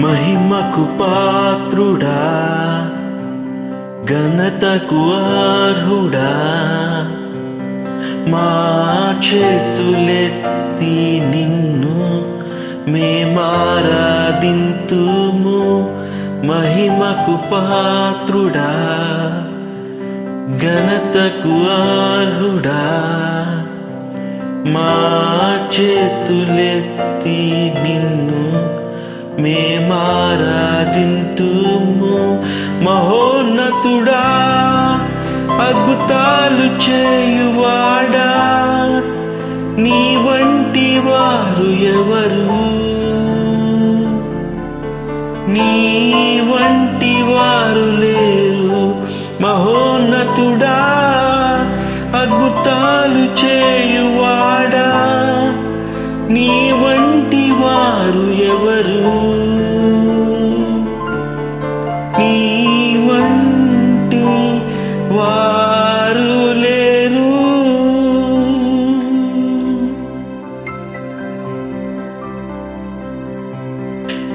మహిమకు పాత్రుడా ఘనతకు అర్హుడా. మా చేతులెత్తి నిన్ను మేమారాధింతుము మహిమకు పాత్రుడా ఘనతకు అర్హుడా. మా చేతులెత్తి మేమారాధింతుము మహోన్నతుడా అద్భుతాలు చేయువాడా? నీ వంటి వారు ఎవరు?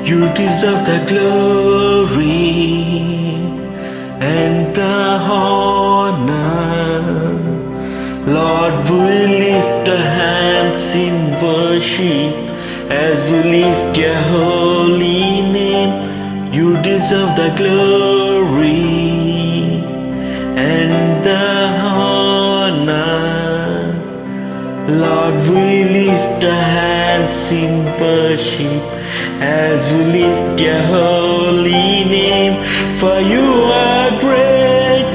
You deserve the glory and the honor. Lord, we lift our hands in worship as we lift your holy name. You deserve the glory and the honor. Lord, we lift our in worship as we lift your holy name. For you are great,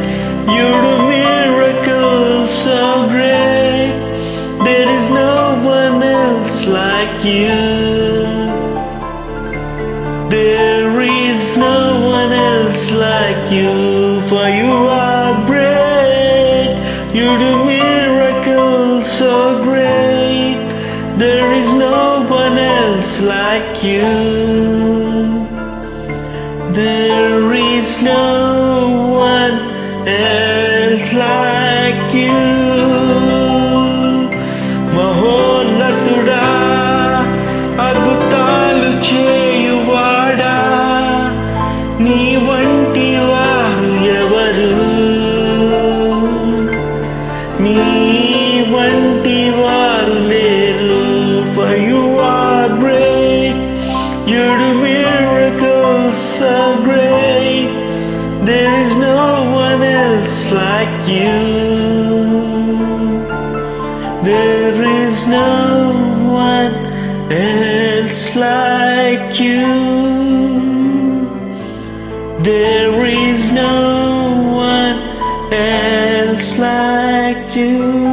you do miracles so great. There is no one else like you. There is no one else like you, for you are great. You do miracles so great. like you. There is no one else like you. మహోన్నతుడా అద్భుతాలు చేయువాడా నీ వంటి you there is no one else like you. There is no one else like you.